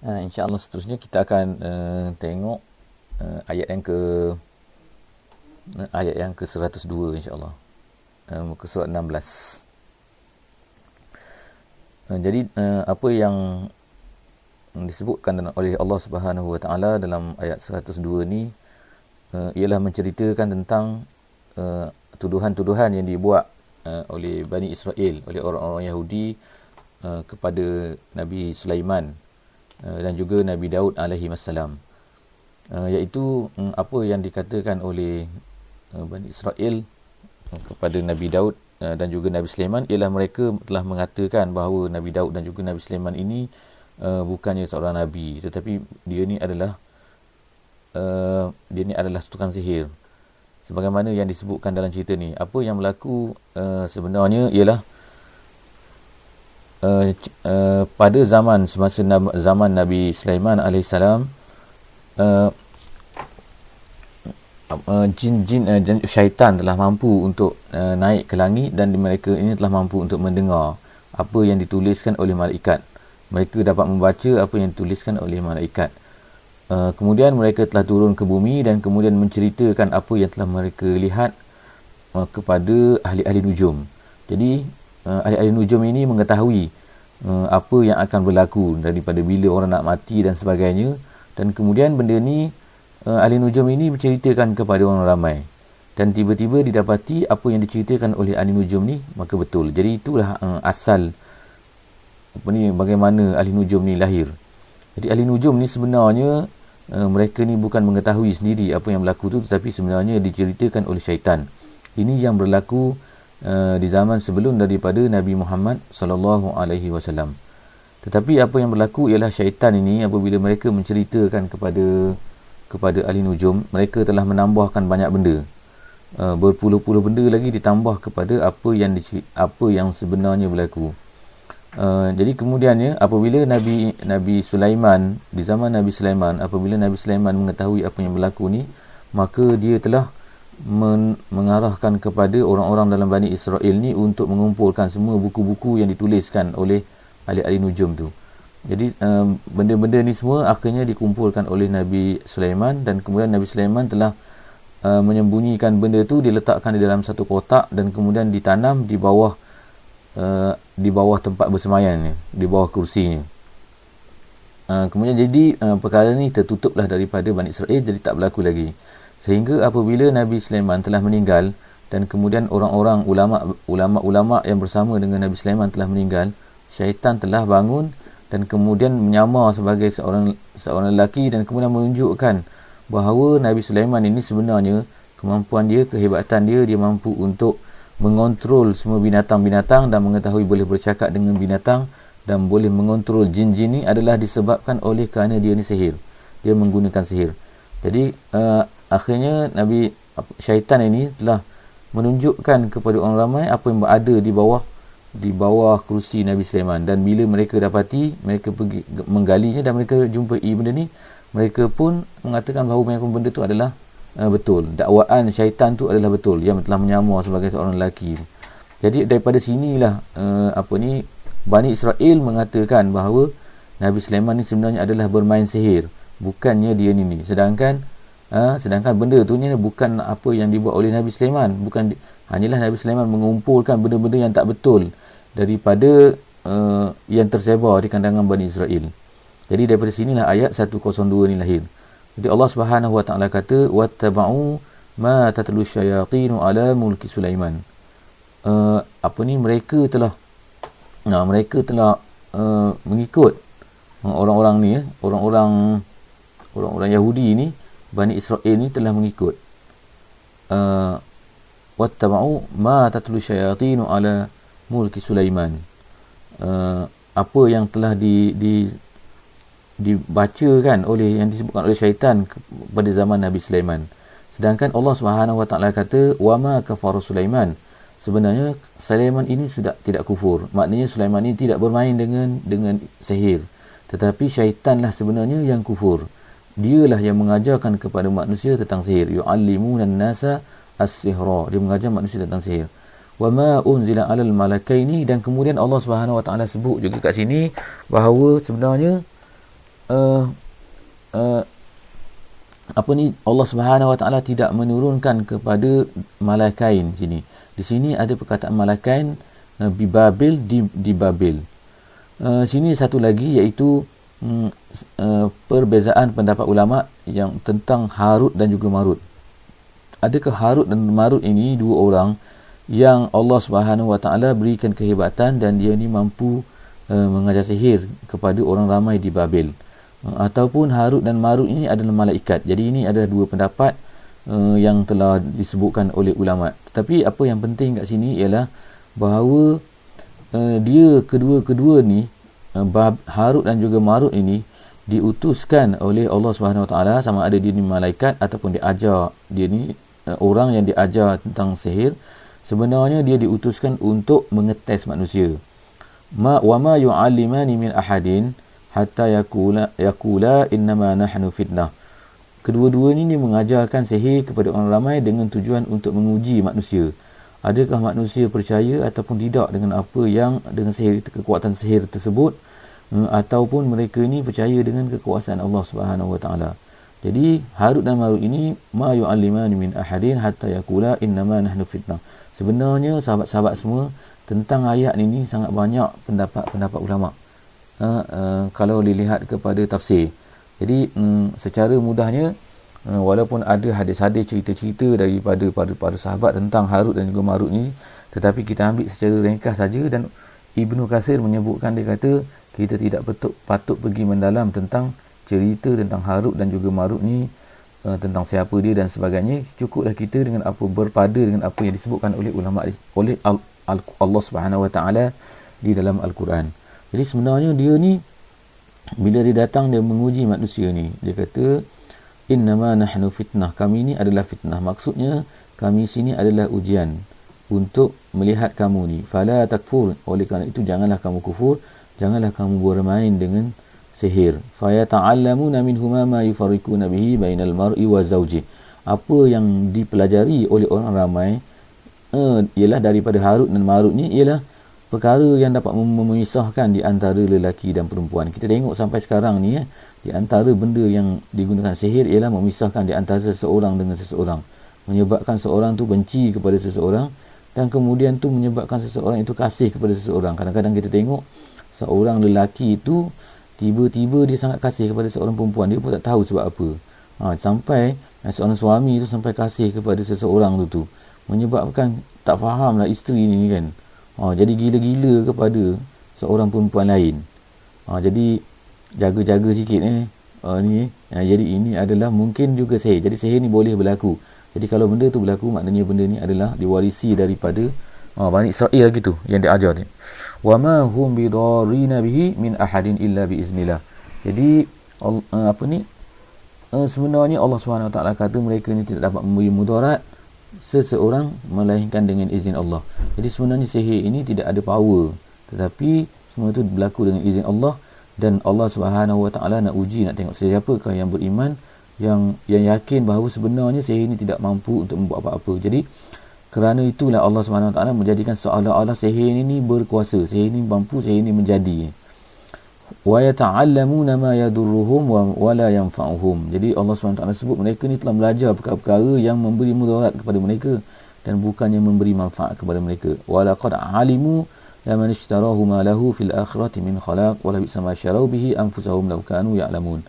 Uh, InsyaAllah seterusnya kita akan uh, tengok uh, ayat yang ke uh, ayat yang ke 102 insyaAllah. Uh, muka surat 16. Uh, jadi uh, apa yang disebutkan oleh Allah Subhanahu Wa Taala dalam ayat 102 ni uh, ialah menceritakan tentang uh, tuduhan-tuduhan yang dibuat uh, oleh Bani Israel, oleh orang-orang Yahudi uh, kepada Nabi Sulaiman dan juga Nabi Daud alaihi wasallam uh, iaitu um, apa yang dikatakan oleh uh, Bani Israel kepada Nabi Daud dan juga Nabi Sulaiman ialah mereka telah mengatakan bahawa Nabi Daud dan juga Nabi Sulaiman ini bukannya seorang nabi. Tetapi dia ni adalah dia ni adalah tukang sihir. Sebagaimana yang disebutkan dalam cerita ni apa yang berlaku sebenarnya ialah uh, pada zaman semasa zaman Nabi Sulaiman alaihissalam uh, uh, jin-jin uh, syaitan telah mampu untuk uh, naik ke langit dan mereka ini telah mampu untuk mendengar apa yang dituliskan oleh malaikat. Mereka dapat membaca apa yang dituliskan oleh malaikat. Uh, kemudian mereka telah turun ke bumi dan kemudian menceritakan apa yang telah mereka lihat uh, kepada ahli-ahli nujum. Jadi uh, ahli-ahli nujum ini mengetahui uh, apa yang akan berlaku daripada bila orang nak mati dan sebagainya. Dan kemudian benda ni uh, ahli nujum ini menceritakan kepada orang ramai. Dan tiba-tiba didapati apa yang diceritakan oleh ahli nujum ni maka betul. Jadi itulah uh, asal apa ni bagaimana ahli nujum ni lahir. Jadi ahli nujum ni sebenarnya uh, mereka ni bukan mengetahui sendiri apa yang berlaku tu tetapi sebenarnya diceritakan oleh syaitan. Ini yang berlaku uh, di zaman sebelum daripada Nabi Muhammad sallallahu alaihi wasallam. Tetapi apa yang berlaku ialah syaitan ini apabila mereka menceritakan kepada kepada ahli nujum, mereka telah menambahkan banyak benda. Uh, berpuluh-puluh benda lagi ditambah kepada apa yang di, apa yang sebenarnya berlaku. Uh, jadi kemudiannya apabila Nabi Nabi Sulaiman di zaman Nabi Sulaiman apabila Nabi Sulaiman mengetahui apa yang berlaku ni maka dia telah men- mengarahkan kepada orang-orang dalam Bani Israel ni untuk mengumpulkan semua buku-buku yang dituliskan oleh ahli-ahli nujum tu. Jadi um, benda-benda ni semua akhirnya dikumpulkan oleh Nabi Sulaiman dan kemudian Nabi Sulaiman telah uh, menyembunyikan benda tu diletakkan di dalam satu kotak dan kemudian ditanam di bawah uh, di bawah tempat bersemayam ni, di bawah kursinya. Uh, kemudian jadi uh, perkara ni tertutuplah daripada Bani Israel jadi tak berlaku lagi. Sehingga apabila Nabi Sulaiman telah meninggal dan kemudian orang-orang ulama ulama-ulama yang bersama dengan Nabi Sulaiman telah meninggal, syaitan telah bangun dan kemudian menyamar sebagai seorang seorang lelaki dan kemudian menunjukkan bahawa Nabi Sulaiman ini sebenarnya kemampuan dia, kehebatan dia, dia mampu untuk mengontrol semua binatang-binatang dan mengetahui boleh bercakap dengan binatang dan boleh mengontrol jin-jin ini adalah disebabkan oleh kerana dia ni sihir. Dia menggunakan sihir. Jadi uh, akhirnya Nabi syaitan ini telah menunjukkan kepada orang ramai apa yang berada di bawah di bawah kerusi Nabi Sulaiman. Dan bila mereka dapati mereka pergi menggalinya dan mereka jumpai benda ni mereka pun mengatakan bahawa benda tu adalah uh, betul. Dakwaan syaitan tu adalah betul. Yang telah menyamar sebagai seorang lelaki. Jadi daripada sinilah uh, apa ni Bani Israel mengatakan bahawa Nabi Sulaiman ni sebenarnya adalah bermain sihir. Bukannya dia ni ni sedangkan Ha, sedangkan benda tu ni bukan apa yang dibuat oleh Nabi Sulaiman. Bukan hanyalah Nabi Sulaiman mengumpulkan benda-benda yang tak betul daripada uh, yang tersebar di kandangan Bani Israel. Jadi daripada sinilah ayat 102 ni lahir. Jadi Allah Subhanahu Wa Taala kata wattaba'u ma tatlu syayatin ala mulki Sulaiman. Uh, apa ni mereka telah nah mereka telah uh, mengikut orang-orang ni ya, orang-orang orang-orang Yahudi ni Bani Israel ni telah mengikut. Uh, wattaba'u ma tatlu syayatinu ala mulki Sulaiman. Uh, apa yang telah di, di dibacakan oleh yang disebutkan oleh syaitan pada zaman Nabi Sulaiman. Sedangkan Allah Subhanahu wa taala kata wa ma kafara Sulaiman. Sebenarnya Sulaiman ini sudah tidak kufur. Maknanya Sulaiman ini tidak bermain dengan dengan sihir. Tetapi syaitanlah sebenarnya yang kufur dialah yang mengajarkan kepada manusia tentang sihir yu'allimuna an-nasa as-sihra dia mengajar manusia tentang sihir wa ma unzila 'alal malakaini dan kemudian Allah Subhanahu wa taala sebut juga kat sini bahawa sebenarnya uh, uh, apa ni Allah Subhanahu Wa Taala tidak menurunkan kepada malaikain sini. Di sini ada perkataan malaikain uh, di Babil di di Babil. Uh, sini satu lagi iaitu um, uh, perbezaan pendapat ulama yang tentang Harut dan juga Marut. Adakah Harut dan Marut ini dua orang yang Allah Subhanahu Wa Taala berikan kehebatan dan dia ni mampu uh, mengajar sihir kepada orang ramai di Babil ataupun Harut dan Marut ini adalah malaikat. Jadi ini adalah dua pendapat uh, yang telah disebutkan oleh ulama. Tetapi apa yang penting kat sini ialah bahawa uh, dia kedua-kedua ni uh, Harut dan juga Marut ini diutuskan oleh Allah Subhanahu Wa Taala sama ada dia ni malaikat ataupun diajar dia ni uh, orang yang diajar tentang sihir sebenarnya dia diutuskan untuk mengetes manusia. Ma wa ma yu'allimani min ahadin hatta yakula yakula innama nahnu fitnah. Kedua-dua ini mengajarkan sihir kepada orang ramai dengan tujuan untuk menguji manusia adakah manusia percaya ataupun tidak dengan apa yang dengan sihir kekuatan sihir tersebut? Hmm, ataupun mereka ini percaya dengan kekuasaan Allah Subhanahu wa taala? Jadi Harut dan Marut ini ma yu'allimani min ahadin hatta yakula innama nahnu fitnah. Sebenarnya sahabat-sahabat semua tentang ayat ini sangat banyak pendapat-pendapat ulama' uh, uh, kalau dilihat kepada tafsir. Jadi um, secara mudahnya walaupun ada hadis-hadis cerita-cerita daripada para para sahabat tentang Harut dan juga Marut ni tetapi kita ambil secara ringkas saja dan Ibnu Kasir menyebutkan dia kata kita tidak patut patut pergi mendalam tentang cerita tentang Harut dan juga Marut ni uh, tentang siapa dia dan sebagainya cukuplah kita dengan apa berpada dengan apa yang disebutkan oleh ulama oleh Allah Subhanahu Wa Taala di dalam Al-Quran. Jadi sebenarnya dia ni bila dia datang dia menguji manusia ni. Dia kata innama nahnu fitnah. Kami ni adalah fitnah. Maksudnya kami sini adalah ujian untuk melihat kamu ni. Fala takfur. Oleh kerana itu janganlah kamu kufur, janganlah kamu bermain dengan sihir. Fa yata'allamuna minhuma ma yufarriquna bihi bainal mar'i wa zawji. Apa yang dipelajari oleh orang ramai uh, ialah daripada Harut dan Marut ni ialah perkara yang dapat memisahkan di antara lelaki dan perempuan. Kita tengok sampai sekarang ni ya, di antara benda yang digunakan sihir ialah memisahkan di antara seseorang dengan seseorang. Menyebabkan seorang tu benci kepada seseorang dan kemudian tu menyebabkan seseorang itu kasih kepada seseorang. Kadang-kadang kita tengok seorang lelaki itu tiba-tiba dia sangat kasih kepada seorang perempuan. Dia pun tak tahu sebab apa. Ha, sampai seorang suami itu sampai kasih kepada seseorang tu tu. Menyebabkan tak fahamlah isteri ni kan ha, jadi gila-gila kepada seorang perempuan lain. Ha, jadi jaga-jaga sikit eh. Ha, ni eh. ha, jadi ini adalah mungkin juga sihir. Jadi sihir ni boleh berlaku. Jadi kalau benda tu berlaku maknanya benda ni adalah diwarisi daripada ha, Bani Israel gitu yang diajar ni. Wa ma hum bidarrina bihi min ahadin illa biiznillah. Jadi apa ni? Sebenarnya Allah SWT kata mereka ni tidak dapat memberi mudarat seseorang melainkan dengan izin Allah. Jadi sebenarnya sihir ini tidak ada power tetapi semua itu berlaku dengan izin Allah dan Allah Subhanahu Wa Taala nak uji nak tengok siapakah yang beriman yang yang yakin bahawa sebenarnya sihir ini tidak mampu untuk membuat apa-apa. Jadi kerana itulah Allah Subhanahu Wa Taala menjadikan seolah-olah sihir ini berkuasa, sihir ini mampu, sihir ini menjadi wa yata'allamuna ma yadurruhum wa la yanfa'uhum. Jadi Allah SWT sebut mereka ni telah belajar perkara-perkara yang memberi mudarat kepada mereka dan bukannya memberi manfaat kepada mereka. Wa laqad alimu ya man ishtarahu ma lahu fil akhirati min khalaq wa la bi'sa ma syarau bihi anfusahum law kanu ya'lamun.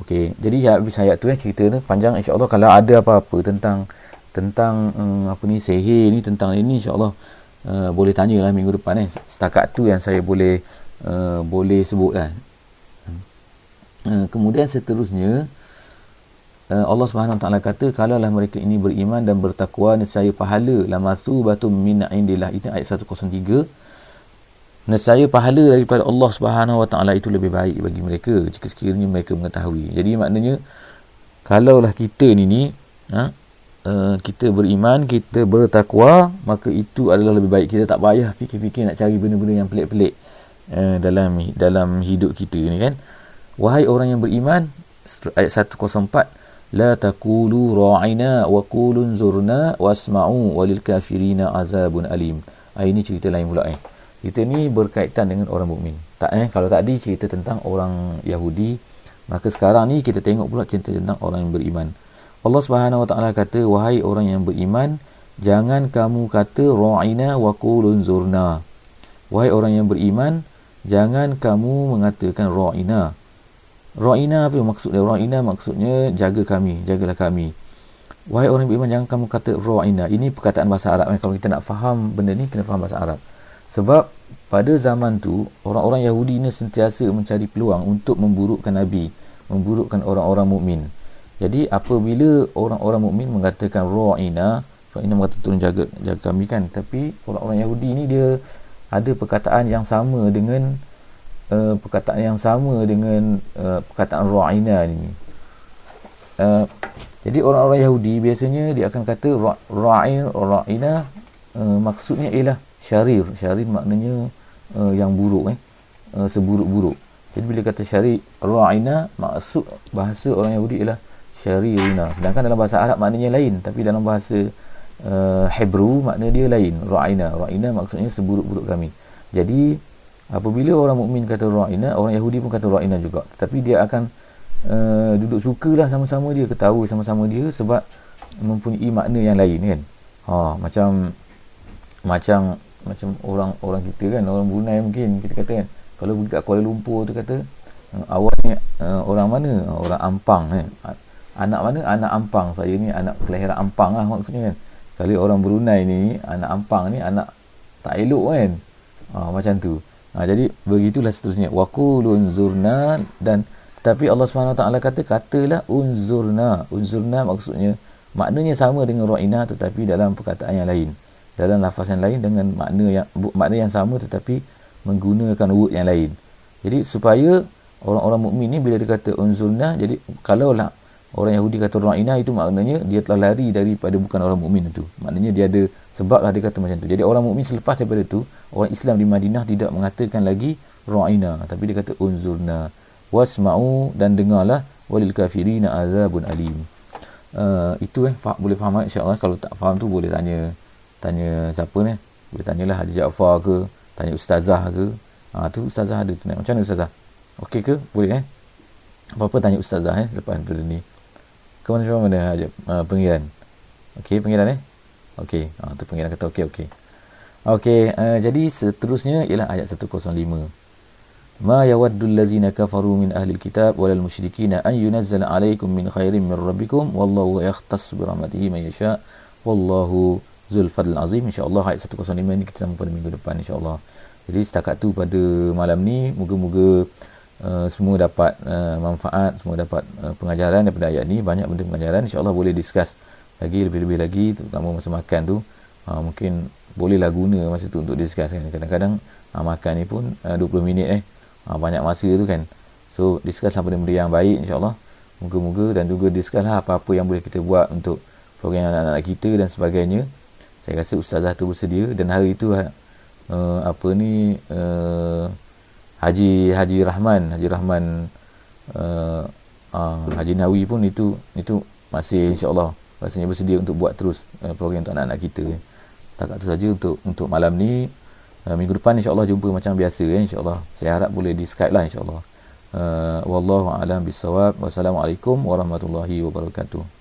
Okey, jadi habis ayat tu eh cerita ni panjang insya-Allah kalau ada apa-apa tentang tentang um, apa ni sihir ni tentang ini insya-Allah uh, boleh tanyalah minggu depan eh. Setakat tu yang saya boleh uh, boleh sebutlah. Uh, kemudian seterusnya uh, Allah Subhanahu Wa Taala kata kalaulah mereka ini beriman dan bertakwa nescaya pahala lamasu batu min indillah itu ayat 103 nescaya pahala daripada Allah Subhanahu Wa Taala itu lebih baik bagi mereka jika sekiranya mereka mengetahui. Jadi maknanya kalaulah kita ni ni ha, uh, kita beriman, kita bertakwa, maka itu adalah lebih baik. Kita tak payah fikir-fikir nak cari benda-benda yang pelik-pelik. Eh, dalam dalam hidup kita ni kan wahai orang yang beriman ayat 104 la taqulu ra'ina wa qulu zurna wasma'u walil kafirina azabun alim ah, ini cerita lain pula eh kita ni berkaitan dengan orang mukmin tak eh kalau tadi cerita tentang orang Yahudi Maka sekarang ni kita tengok pula cerita tentang orang yang beriman. Allah Subhanahu Wa Taala kata, "Wahai orang yang beriman, jangan kamu kata ra'ina wa qulun zurna." Wahai orang yang beriman, jangan kamu mengatakan ra'ina. Ra'ina apa maksud dia? Ra'ina maksudnya jaga kami, jagalah kami. Wahai orang yang beriman, jangan kamu kata ra'ina. Ini perkataan bahasa Arab. Kalau kita nak faham benda ni, kena faham bahasa Arab. Sebab pada zaman tu, orang-orang Yahudi ni sentiasa mencari peluang untuk memburukkan Nabi memburukkan orang-orang mukmin. Jadi apabila orang-orang mukmin mengatakan ra'ina, ra'ina mengatakan turun jaga jaga kami kan, tapi orang-orang Yahudi ni dia ada perkataan yang sama dengan uh, perkataan yang sama dengan uh, perkataan ra'ina ni. Uh, jadi orang-orang Yahudi biasanya dia akan kata ra'in ra'ina uh, maksudnya ialah syarir. Syarir maknanya uh, yang buruk eh. Uh, seburuk-buruk. Jadi bila kata syari ra'ina maksud bahasa orang Yahudi ialah syaririna. Sedangkan dalam bahasa Arab maknanya lain tapi dalam bahasa uh, Hebrew makna dia lain. Ra'ina. Ra'ina maksudnya seburuk-buruk kami. Jadi apabila orang mukmin kata ra'ina, orang Yahudi pun kata ra'ina juga. Tetapi dia akan uh, duduk sukalah sama-sama dia, ketawa sama-sama dia sebab mempunyai makna yang lain kan. Ha, macam macam macam orang orang kita kan, orang Brunei mungkin kita kata kan kalau pergi kat Kuala Lumpur tu kata uh, awak ni uh, orang mana uh, orang Ampang kan anak mana anak Ampang saya ni anak kelahiran Ampang lah maksudnya kan kalau orang Brunei ni anak Ampang ni anak tak elok kan? Uh, macam tu. Uh, jadi begitulah seterusnya. Waqulun zurna dan tapi Allah SWT kata katalah unzurna. Unzurna maksudnya maknanya sama dengan ru'ina tetapi dalam perkataan yang lain. Dalam lafaz yang lain dengan makna yang makna yang sama tetapi menggunakan word yang lain. Jadi supaya orang-orang mukmin ni bila dia kata unzulna jadi kalaulah orang Yahudi kata ra'ina itu maknanya dia telah lari daripada bukan orang mukmin itu. Maknanya dia ada sebablah dia kata macam tu. Jadi orang mukmin selepas daripada itu orang Islam di Madinah tidak mengatakan lagi ra'ina tapi dia kata unzulna wasma'u dan dengarlah walil kafirina azabun alim. Uh, itu eh fah, boleh faham insya-Allah kalau tak faham tu boleh tanya tanya siapa ni? Boleh tanyalah Haji Jaafar ke? Tanya ustazah ke? Ha, tu ustazah ada tu macam mana ustazah? Okey ke? Boleh eh? Apa-apa tanya ustazah eh lepas daripada ni ke mana mana uh, pengiran okey pengiran eh? Okey. Ha uh, tu pengiran kata okey okey. Okey uh, jadi seterusnya ialah ayat 105 ma yawaddul ladzina kafaru min ahli alkitab wal mushrikin an yunazzal alaikum min khairin min rabbikum wallahu yahtassu bi rahmatihi man yasha wallahu zul fadl azim. Insyaallah ayat 105 ni kita sambung pada minggu depan insyaallah. Jadi setakat tu pada malam ni moga-moga uh, semua dapat uh, manfaat semua dapat uh, pengajaran daripada ayat ni. Banyak benda pengajaran. insyaAllah boleh discuss lagi lebih-lebih lagi terutama masa makan tu. Uh, mungkin bolehlah guna masa tu untuk discuss kan. Kadang-kadang uh, makan ni pun uh, 20 minit eh. Uh, banyak masa tu kan. So discuss lah benda-benda yang baik insyaAllah. Moga-moga dan juga discuss lah apa-apa yang boleh kita buat untuk program anak-anak kita dan sebagainya. Saya rasa ustazah tu bersedia dan hari itu uh, apa ni uh, Haji Haji Rahman Haji Rahman uh, uh, Haji Nawi pun itu itu masih insya-Allah rasanya bersedia untuk buat terus uh, program untuk anak-anak kita setakat tu saja untuk untuk malam ni uh, minggu depan insya-Allah jumpa macam biasa ya insya-Allah. Saya harap boleh di Skype lah insya-Allah. Uh, wallahu alam bisawab wassalamualaikum warahmatullahi wabarakatuh